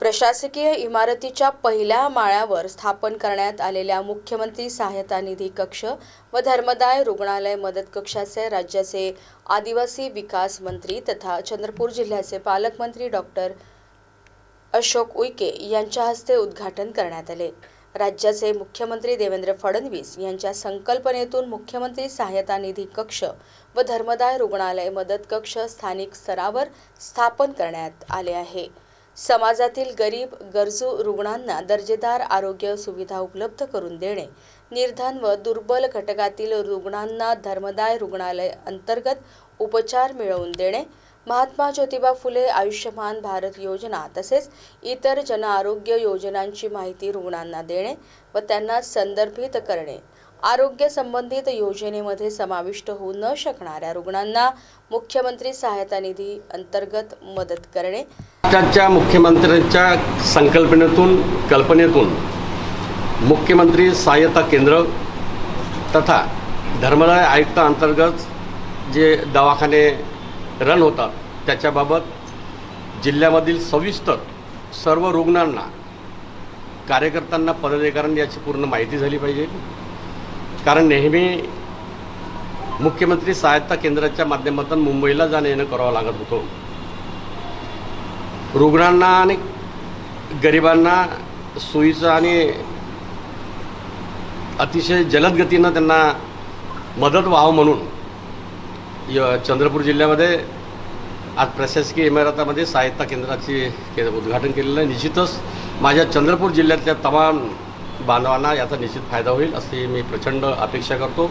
प्रशासकीय इमारतीच्या पहिल्या माळ्यावर स्थापन करण्यात आलेल्या मुख्यमंत्री सहायता निधी कक्ष व धर्मदाय रुग्णालय मदत कक्षाचे राज्याचे आदिवासी विकास मंत्री तथा चंद्रपूर जिल्ह्याचे पालकमंत्री डॉक्टर अशोक उईके यांच्या हस्ते उद्घाटन करण्यात आले. राज्याचे मुख्यमंत्री देवेंद्र फडणवीस यांच्या संकल्पनेतून मुख्यमंत्री सहायता निधी कक्ष व धर्मदाय रुग्णालय मदत कक्ष स्थानिक स्तरावर स्थापन करण्यात आले आहे. समाजातील गरीब गरजू रुग्णांना दर्जेदार आरोग्य सुविधा उपलब्ध करून देणे. निर्धन व दुर्बल घटकातील रुग्णांना धर्मदाय रुग्णालय अंतर्गत उपचार मिळवून देणे. महात्मा ज्योतिबा फुले आयुष्यमान भारत योजना तसेच इतर जनआरोग्य योजनांची माहिती रुग्णांना देणे व त्यांना संदर्भित करणे. आरोग्य संबंधित योजनेमध्ये समाविष्ट होऊ न शकणाऱ्या रुग्णांना मुख्यमंत्री सहायता निधी अंतर्गत मदत करणे. राज्याच्या मुख्यमंत्र्यांच्या संकल्पनेतून कल्पनेतून मुख्यमंत्री सहाय्यता केंद्र तथा धर्मदाय आयुक्त अंतर्गत जे दवाखाने रन होतात त्याच्याबाबत जिल्ह्यामधील सविस्तर सर्व रुग्णांना कार्यकर्त्यांना पदाधिकाऱ्यांनी याची पूर्ण माहिती झाली पाहिजे. कारण नेहमी मुख्यमंत्री सहायता केंद्राच्या माध्यमातून मुंबईला जाणं येणं करावं लागत होतं. रुग्णांना आणि गरिबांना सोयीचं आणि अतिशय जलद गतीनं त्यांना मदत व्हावं म्हणून य चंद्रपूर जिल्ह्यामध्ये आज प्रशासकीय इमारतामध्ये सहायता केंद्राचे के उद्घाटन केलेलं आहे. निश्चितच माझ्या चंद्रपूर जिल्ह्यातल्या तमाम बांधवांना याचा निश्चित फायदा होईल अशी मी प्रचंड अपेक्षा करतो.